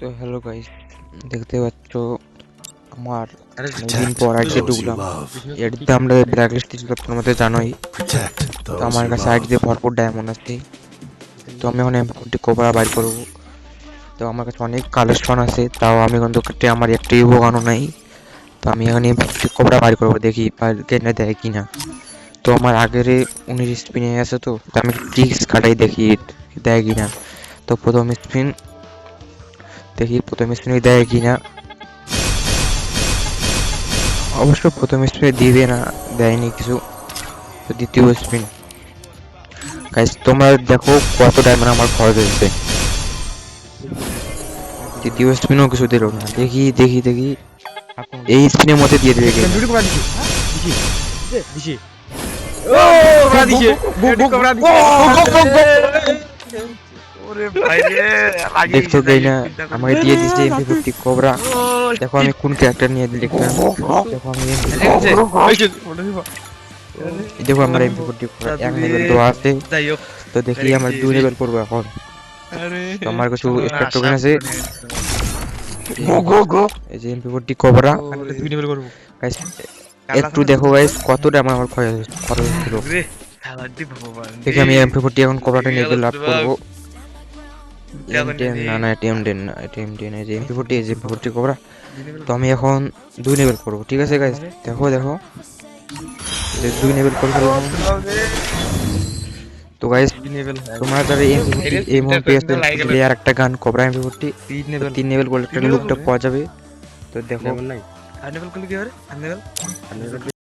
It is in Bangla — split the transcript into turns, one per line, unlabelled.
তো হ্যালো গাইস দেখতে পাচ্ছ আমার অনেকদিন পর আইডি ঢুকলাম। এডিতে আমরা ব্ল্যাক লিস্ট ছিল তোমার মধ্যে জানোই। তো আমার কাছে
love.
আইডিতে ভরপুর ডায়মন্ড আছে। তো আমি এখন এমপি কোবরা বাইর করব। তো আমার কাছে অনেক কালেকশন আছে তাও আমি কিন্তু আমার একটি ভোগানো নাই। তো আমি এখন এমপি কোবরা বাইর করব দেখি কেনে দেয় কিনা। তো আমার আগের উনিশ স্পিনে আছে তো তো আমি ট্রিক্স কাটাই দেখি দেয় কিনা। তো প্রথম স্পিন দেখি প্রথম স্পিনে দেয় কিনা অবশ্য প্রথম স্পিনে দিবে না দেয়নি কিছু তো দ্বিতীয় স্পিন গাইস তোমরা দেখো কত ডায়মন্ড আমার খরচ হয়েছে দ্বিতীয় স্পিনও কিছু দিল না দেখি দেখি দেখি এই স্পিনের মধ্যে দিয়ে দেবে কিনা।
দিছি দিছি দিছি ও দিছি
দেখছ তাই না আমাকে দিয়ে দিচ্ছে এমপি ফিফটি কোবরা দেখো আমি কোন ক্যারেক্টার নিয়ে লিখলাম দেখো। আমি দেখো আমার এমপি ফিফটি এক লেভেল তো আছে। তো দেখি আমার দুই লেভেল করব এখন। আমার কিছু স্টার টোকেন আছে। এই যে এমপি ফিফটি কোবরা
দুই লেভেল করব।
গাইস একটু দেখো গাইস কত টাকা আমার খরচ খরচ
ভগবান।
দেখি আমি এমপি ফোরটি এখন কভারটা নিয়ে লাভ করব।
কেমন
M10 না না টিএম টেন না টিএম টেন এই যে এমপি ফোরটি এই যে ফোরটি কভার তো আমি এখন দুই লেভেল করব ঠিক আছে গাইস দেখো দেখো। যে দুই লেভেল করে ফেললাম তো
লেভেল
তোমরা যারা এই মুহূর্তে আর একটা গান কবরা এমপি ফোরটি
তিন লেভেল
তিন লেভেল করলে একটা লুকটা পাওয়া যাবে। তো দেখো।
আর লেভেল করলে কি হবে? আর লেভেল